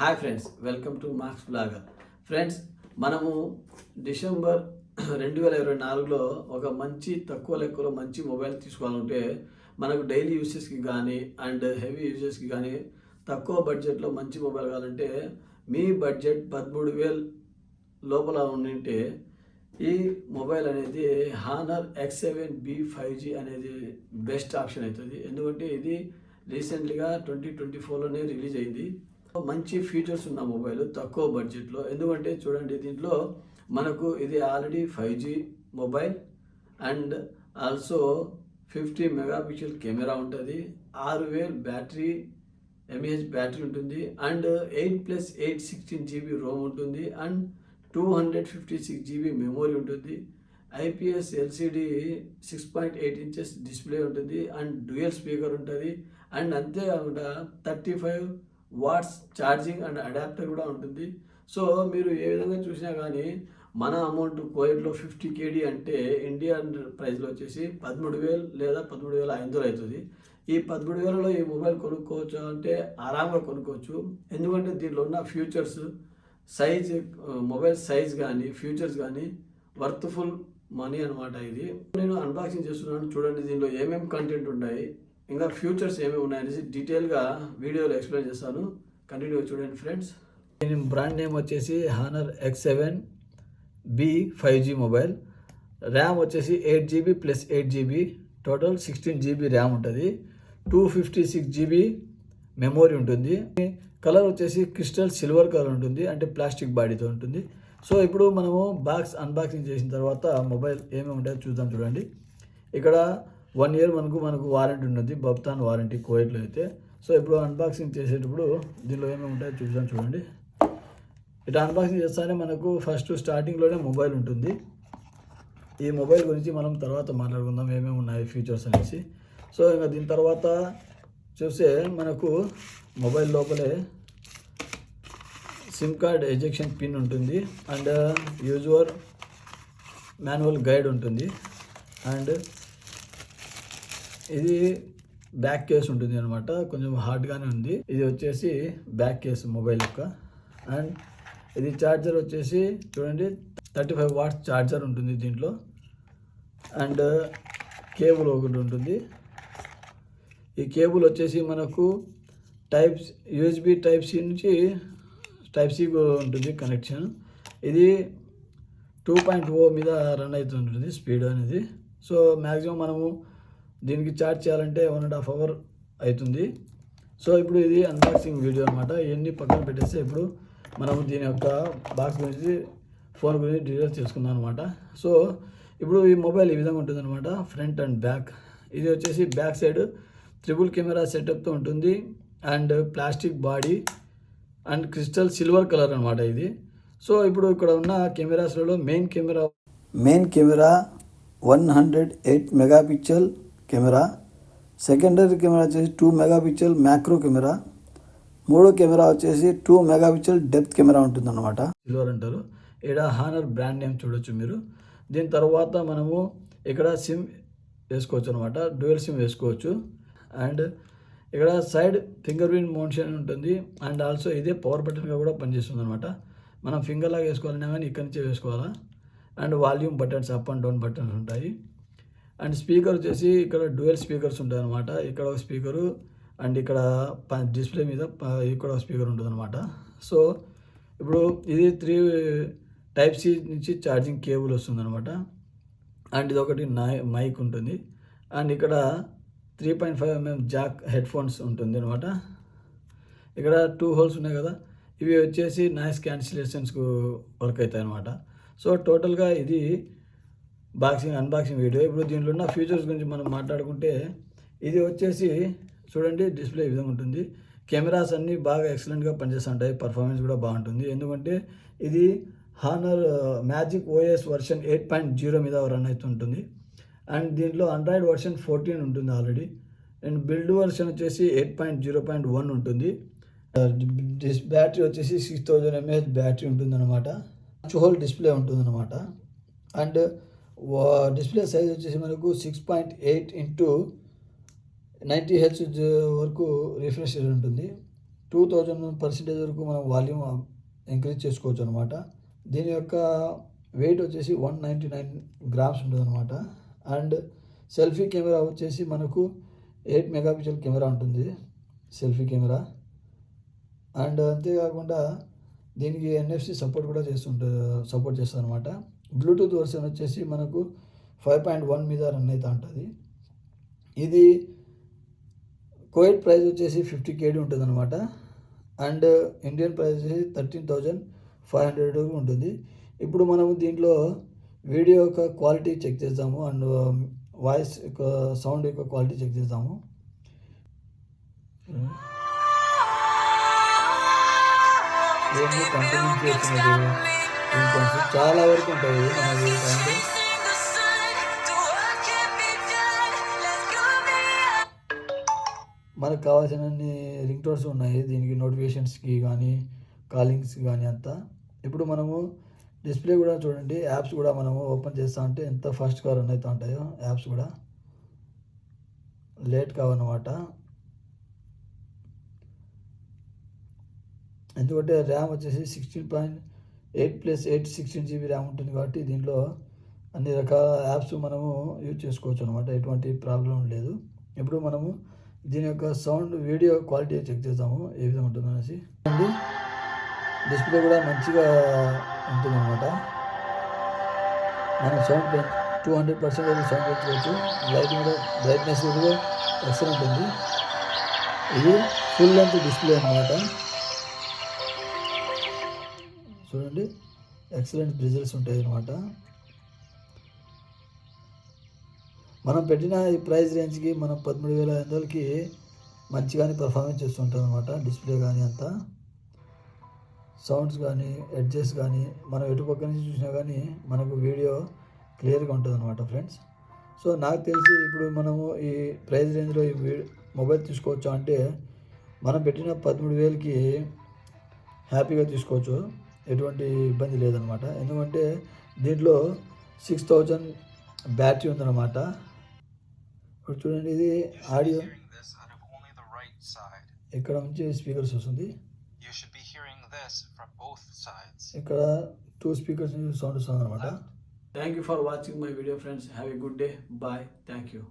Hi friends welcome to Marks blogger friends మనము December రెండు వేల ఇరవై నాలుగులో ఒక మంచి తక్కువ లెక్కలో మంచి మొబైల్ తీసుకోవాలంటే మనకు డైలీ యూసెస్కి కానీ అండ్ హెవీ యూసెస్కి కానీ తక్కువ బడ్జెట్లో మంచి మొబైల్ కావాలంటే మీ బడ్జెట్ పదమూడు వేలు లోపల ఉండింటే ఈ మొబైల్ అనేది Honor X seven B five G అనేది బెస్ట్ ఆప్షన్ అవుతుంది. ఎందుకంటే ఇది రీసెంట్గా ట్వంటీ ట్వంటీ ఫోర్లోనే రిలీజ్ అయింది. మంచి ఫీచర్స్ ఉన్న మొబైల్ తక్కువ బడ్జెట్లో ఎందుకంటే చూడండి దీంట్లో మనకు ఇది already five G mobile and also fifty megapixel camera ఉంటుంది. ఆరు వేలు బ్యాటరీ ఎంఏహెచ్ బ్యాటరీ ఉంటుంది and eight plus eight sixteen GB ROM ఉంటుంది and two hundred fifty six GB memory ఉంటుంది. IPS LCD six point eight inches display ఉంటుంది and dual speaker ఉంటుంది. And అంతేకాకుండా thirty five watts charging and adapter కూడా ఉంటుంది. So మీరు ఏ విధంగా చూసినా కానీ మన అమౌంట్ కోయిడ్లో ఫిఫ్టీ కేడీ అంటే ఇండియన్ ప్రైస్లో వచ్చేసి పదమూడు వేలు లేదా పదమూడు వేల ఐదు వందలు అవుతుంది. ఈ పదమూడు వేలలో ఈ మొబైల్ కొనుక్కోవచ్చు అంటే ఆరాంగా కొనుక్కోవచ్చు. ఎందుకంటే దీనిలో ఉన్న ఫ్యూచర్స్ సైజ్ మొబైల్ సైజ్ కానీ ఫ్యూచర్స్ కానీ వర్త్ఫుల్ మనీ అనమాట ఇది. నేను అన్బాక్సింగ్ చేస్తున్నాను. చూడండి దీనిలో ఏమేమి కంటెంట్ ఉన్నాయి ఇంకా ఫ్యూచర్స్ ఏమేమి ఉన్నాయనేసి డీటెయిల్గా వీడియోలో ఎక్స్ప్లెయిన్ చేస్తాను. కంటిన్యూ చూడండి ఫ్రెండ్స్. దీని బ్రాండ్ నేమ్ వచ్చేసి Honor X seven B five G mobile RAM వచ్చేసి eight GB plus eight GB total sixteen GB RAM ఉంటుంది. Two fifty six GB memory ఉంటుంది. కలర్ వచ్చేసి క్రిస్టల్ సిల్వర్ కలర్ ఉంటుంది. అంటే ప్లాస్టిక్ బాడీతో ఉంటుంది. సో ఇప్పుడు మనము బాక్స్ అన్బాక్సింగ్ చేసిన తర్వాత మొబైల్ ఏమేమి ఉంటాయో చూద్దాం చూడండి. ఇక్కడ వన్ ఇయర్ మనకు మనకు వారంటీ ఉన్నది. బబ్తాన్ వారంటీ కోయిట్లో అయితే. సో ఇప్పుడు అన్బాక్సింగ్ చేసేటప్పుడు దీనిలో ఏమేమి ఉంటాయో చూద్దాం చూడండి. ఇట్లా అన్బాక్సింగ్ చేస్తానే మనకు ఫస్ట్ స్టార్టింగ్లోనే మొబైల్ ఉంటుంది. ఈ మొబైల్ గురించి మనం తర్వాత మాట్లాడుకుందాం ఏమేమి ఉన్నాయి ఫీచర్స్ అనేసి. సో ఇంకా దీని తర్వాత చూస్తే మనకు మొబైల్ లోపలే సిమ్ కార్డ్ ఎజెక్షన్ పిన్ ఉంటుంది. అండ్ యూజువర్ మాన్యువల్ గైడ్ ఉంటుంది. అండ్ ఇది బ్యాక్ కేస్ ఉంటుంది అనమాట కొంచెం హార్డ్గానే ఉంది. ఇది వచ్చేసి బ్యాక్ కేస్ మొబైల్ యొక్క. అండ్ ఇది ఛార్జర్ వచ్చేసి చూడండి థర్టీ ఫైవ్ వాట్స్ ఛార్జర్ ఉంటుంది దీంట్లో. అండ్ కేబుల్ ఒకటి ఉంటుంది. ఈ కేబుల్ వచ్చేసి మనకు టైప్ యూఎస్బి టైప్ సి నుంచి టైప్ సి ఉంటుంది కనెక్షన్ ఇది టూ పాయింట్ ఓ మీద రన్ అవుతుంటుంది స్పీడ్ అనేది. సో మ్యాక్సిమం మనము దీనికి ఛార్జ్ చేయాలంటే వన్ అండ్ హాఫ్ అవర్ అవుతుంది. సో ఇప్పుడు ఇది అన్బాక్సింగ్ వీడియో అనమాట ఇవన్నీ పక్కన పెట్టేస్తే ఇప్పుడు మనము దీని యొక్క బాక్స్ గురించి ఫోన్ గురించి డీటెయిల్స్ తెలుసుకుందాం అనమాట సో ఇప్పుడు ఈ మొబైల్ ఈ విధంగా ఉంటుందన్నమాట ఫ్రంట్ అండ్ బ్యాక్ ఇది వచ్చేసి బ్యాక్ సైడ్ త్రిబుల్ కెమెరా సెటప్తో ఉంటుంది. And plastic body and crystal silver colour అనమాట ఇది. సో ఇప్పుడు ఇక్కడ ఉన్న కెమెరాస్లలో main camera main camera one hundred eight megapixel camera secondary camera వచ్చేసి టూ మెగాపిక్సెల్ మ్యాక్రో కెమెరా మూడో కెమెరా వచ్చేసి టూ మెగాపిక్సెల్ డెప్త్ కెమెరా ఉంటుందన్నమాట. సిల్వర్ అంటారు. ఇక్కడ హానర్ బ్రాండ్ నేమ్ చూడొచ్చు మీరు. దీని తర్వాత మనము ఇక్కడ సిమ్ వేసుకోవచ్చు అనమాట డ్యూయల్ సిమ్ వేసుకోవచ్చు. అండ్ ఇక్కడ సైడ్ ఫింగర్ ప్రింట్ మోషన్ ఉంటుంది. అండ్ ఆల్సో ఇదే పవర్ బటన్గా కూడా పనిచేస్తుంది అనమాట మనం ఫింగర్ లాగా వేసుకోవాలన్నా కానీ ఇక్కడి నుంచే వేసుకోవాలా? And volume buttons up and down buttons ఉంటాయి. అండ్ స్పీకర్ వచ్చేసి ఇక్కడ డ్యూయల్ స్పీకర్స్ ఉంటాయి అనమాట ఇక్కడ ఒక స్పీకరు అండ్ ఇక్కడ డిస్ప్లే మీద ఇక్కడ ఒక స్పీకర్ ఉంటుంది అనమాట సో ఇప్పుడు ఇది త్రీ టైప్ సి నుంచి ఛార్జింగ్ కేబుల్ వస్తుంది అనమాట అండ్ ఇది ఒకటి మైక్ ఉంటుంది. అండ్ ఇక్కడ three point five MM jack headphones ఉంటుంది అనమాట ఇక్కడ టూ హోల్స్ ఉన్నాయి కదా ఇవి వచ్చేసి నాయిస్ క్యాన్సిలేషన్స్కు వర్క్ అవుతాయి అనమాట సో టోటల్గా ఇది బాక్సింగ్ అన్బాక్సింగ్ వీడియో ఇప్పుడు దీంట్లో ఉన్న ఫీచర్స్ గురించి మనం మాట్లాడుకుంటే ఇది వచ్చేసి చూడండి డిస్ప్లే ఈ విధంగా ఉంటుంది. కెమెరాస్ అన్నీ బాగా ఎక్సలెంట్గా పనిచేస్తుంటాయి. పర్ఫార్మెన్స్ కూడా బాగుంటుంది. ఎందుకంటే ఇది Honor magic OS version eight point zero మీద రన్ అవుతుంటుంది అండ్ దీంట్లో ఆండ్రాయిడ్ వర్షన్ ఫోర్టీన్ ఉంటుంది ఆల్రెడీ అండ్ బిల్డ్ వర్షన్ వచ్చేసి eight point zero point one ఉంటుంది. Uh, డిస్ బ్యాటరీ వచ్చేసి సిక్స్ థౌజండ్ ఎంఏహెచ్ బ్యాటరీ ఉంటుంది అనమాట హోల్ డిస్ప్లే ఉంటుంది అనమాట అండ్ డిస్ప్లే సైజ్ వచ్చేసి మనకు six point eight into ninety H వరకు రిఫ్రెష్ ఉంటుంది. టూ థౌజండ్ పర్సెంటేజ్ వరకు మనం వాల్యూమ్ ఇంక్రీజ్ చేసుకోవచ్చు అనమాట దీని యొక్క వెయిట్ వచ్చేసి వన్ నైంటీ నైన్ గ్రామ్స్ ఉంటుంది అనమాట అండ్ సెల్ఫీ కెమెరా వచ్చేసి మనకు ఎయిట్ మెగాపిక్సెల్ కెమెరా ఉంటుంది. సెల్ఫీ కెమెరా అండ్ అంతేకాకుండా దీనికి ఎన్ఎఫ్సి సపోర్ట్ కూడా చేస్తుంటుంది సపోర్ట్ చేస్తుంది అనమాట బ్లూటూత్ వర్షన్ వచ్చేసి మనకు ఫైవ్ పాయింట్ వన్ మీద రన్ అవుతూ ఉంటుంది. ఇది కోవిడ్ ప్రైస్ వచ్చేసి ఫిఫ్టీ కేడీ ఉంటుంది అనమాట అండ్ ఇండియన్ ప్రైస్ వచ్చేసి థర్టీన్ థౌజండ్ ఫైవ్ హండ్రెడ్ ఉంటుంది. ఇప్పుడు మనము దీంట్లో వీడియో యొక్క క్వాలిటీ చెక్ చేద్దాము. అండ్ వాయిస్ యొక్క సౌండ్ యొక్క క్వాలిటీ చెక్ చేద్దాము. ఇవన్నీ కంపెనీ ఇంకొంచెం చాలా వరకు ఉంటాయి మనకి జీవితంలో మనకు కావాల్సినన్ని రింగ్ టోన్స్ ఉన్నాయి. దీనికి నోటిఫికేషన్స్కి కానీ కాలింగ్స్ కానీ అంతా. ఇప్పుడు మనము డిస్ప్లే కూడా చూడండి. యాప్స్ కూడా మనము ఓపెన్ చేస్తా అంటే ఎంత ఫాస్ట్గా రన్ అవుతూ ఉంటాయో యాప్స్ కూడా. లేట్ కావన్నమాట. ఎందుకంటే ర్యామ్ వచ్చేసి sixteen point eight plus eight sixteen GB RAM ఉంటుంది కాబట్టి దీంట్లో అన్ని రకాల యాప్స్ మనము యూజ్ చేసుకోవచ్చు అనమాట ఎటువంటి ప్రాబ్లం లేదు. ఇప్పుడు మనము దీని యొక్క సౌండ్ వీడియో క్వాలిటీ చెక్ చేద్దాము. ఏ విధంగా ఉంటుందో అనేసి. డిస్ప్లే కూడా మంచిగా ఉంటుందన్నమాట. మనం సౌండ్ టూ హండ్రెడ్ పర్సెంట్ అయితే సౌండ్ పెంచుకోవచ్చు. లైట్ కూడా బ్రైట్నెస్ కూడా ఎక్సలెంట్ ఉంది. ఇది ఫుల్ లెంత్ డిస్ప్లే అనమాట చూడండి. ఎక్సలెంట్ రిజల్ట్స్ ఉంటాయి అనమాట మనం పెట్టిన ఈ ప్రైస్ రేంజ్కి మనం పదమూడు వేల ఐదు వందలకి మంచిగానే పర్ఫార్మెన్స్ చేస్తుంటాం అనమాట డిస్ప్లే కానీ అంతా. సౌండ్స్ కానీ ఎడ్జెస్ కానీ మనం ఎటు పక్క నుంచి చూసినా కానీ మనకు వీడియో క్లియర్గా ఉంటుంది అనమాట ఫ్రెండ్స్ సో నాకు తెలిసి ఇప్పుడు మనము ఈ ప్రైస్ రేంజ్లో ఈ మొబైల్ తీసుకోవచ్చు అంటే మనం పెట్టిన పదమూడు వేలకి హ్యాపీగా తీసుకోవచ్చు. ఎటువంటి ఇబ్బంది లేదనమాట ఎందుకంటే దీంట్లో సిక్స్ థౌజండ్ బ్యాటరీ ఉందన్నమాట. ఇప్పుడు చూడండి ఇది ఆడియో. ఇక్కడ నుంచి స్పీకర్స్ వస్తుంది. ఇక్కడ టూ స్పీకర్స్ నుంచి సౌండ్ వస్తుంది అనమాట thank you for watching my video friends have a good day bye thank you